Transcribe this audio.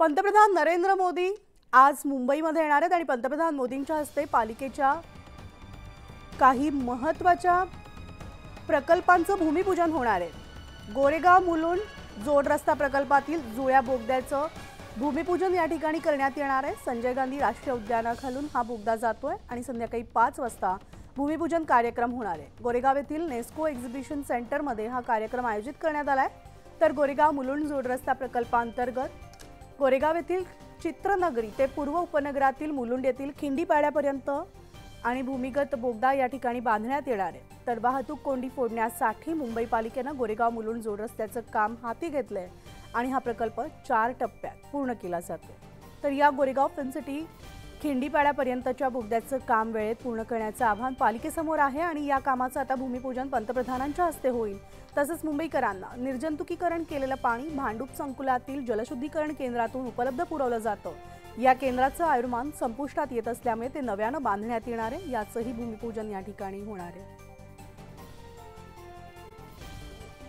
पंतप्रधान नरेंद्र मोदी आज मुंबईमध्ये येणार आहेत आणि पंतप्रधान मोदींच्या हस्ते पालिकेच्या काही महत्त्वाच्या प्रकल्पांचं भूमिपूजन होणार आहे. गोरेगाव मुलुंड जोड रस्ता प्रकल्पातील जुळ्या बोगद्याचं भूमिपूजन या ठिकाणी करण्यात येणार आहे. संजय गांधी राष्ट्रीय उद्यानाखालून हा बोगदा जातोय आणि संध्याकाळी पाच वाजता भूमिपूजन कार्यक्रम होणार आहे. गोरेगाव येथील नेस्को एक्झिबिशन सेंटरमध्ये हा कार्यक्रम आयोजित करण्यात आला आहे. तर गोरेगाव मुलुंड जोड रस्ता प्रकल्पांतर्गत गोरेगाव येथील चित्रनगरी ते पूर्व उपनगरातील मुलुंड येथील खिंडीपाड्यापर्यंत आणि भूमिगत बोगदा या ठिकाणी बांधण्यात येणार आहे. तर वाहतूक कोंडी फोडण्यासाठी मुंबई पालिकेनं गोरेगाव मुलुंड जोड रस्त्याचं काम हाती घेतलंय आणि हा प्रकल्प चार टप्प्यात पूर्ण केला जातो तर या गोरेगाव फिल्मसिटी खिंडीपाड्यापर्यंतच्या बोगद्याचं काम वेळेत पूर्ण करण्याचं आव्हान पालिकेसमोर आहे आणि या कामाचं आता भूमिपूजन पंतप्रधानांच्या हस्ते होईल. तसंच मुंबईकरांना निर्जंतुकीकरण केलेलं पाणी भांडूप संकुलातील जलशुद्धीकरण केंद्रातून उपलब्ध पुरवलं जातं. या केंद्राचं आयुर्मान संपुष्टात येत असल्यामुळे ते नव्यानं बांधण्यात येणार आहे याचंही भूमिपूजन या ठिकाणी होणार आहे.